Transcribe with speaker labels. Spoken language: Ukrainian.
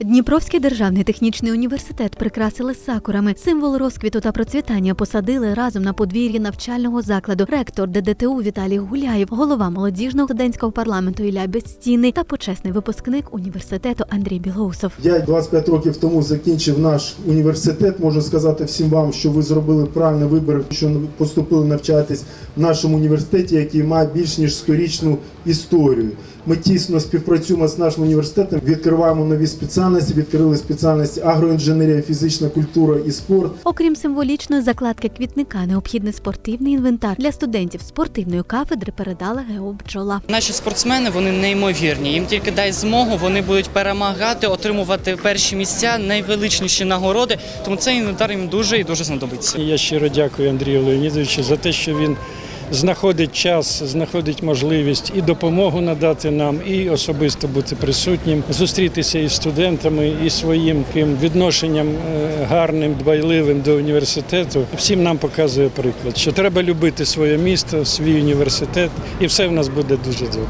Speaker 1: Дніпровський державний технічний університет прикрасили сакурами. Символ розквіту та процвітання посадили разом на подвір'ї навчального закладу. Ректор ДДТУ Віталій Гуляєв, голова молодіжного студентського парламенту Ілля Безцінний та почесний випускник університету Андрій Білоусов.
Speaker 2: Я 25 років тому закінчив наш університет. Можу сказати всім вам, що ви зробили правильний вибір, що поступили навчатись в нашому університеті, який має більш ніж сторічну історію. Ми тісно співпрацюємо з нашим університетом, відкриваємо нові спеціальності, відкрили спеціальності агроінженерія, фізична культура і спорт.
Speaker 1: Окрім символічної закладки квітника, необхідний спортивний інвентар для студентів спортивної кафедри передала ГЕО «Бджола».
Speaker 3: Наші спортсмени вони неймовірні. Їм тільки дай змогу, вони будуть перемагати, отримувати перші місця, найвеличніші нагороди. Тому цей інвентар їм дуже і дуже знадобиться.
Speaker 4: Я щиро дякую Андрію Леонідовичу за те, що він знаходить час, знаходить можливість і допомогу надати нам, і особисто бути присутнім, зустрітися із студентами, і своїм ким відношенням е, гарним, дбайливим до університету. Всім нам показує приклад, що треба любити своє місто, свій університет, і все в нас буде дуже добре.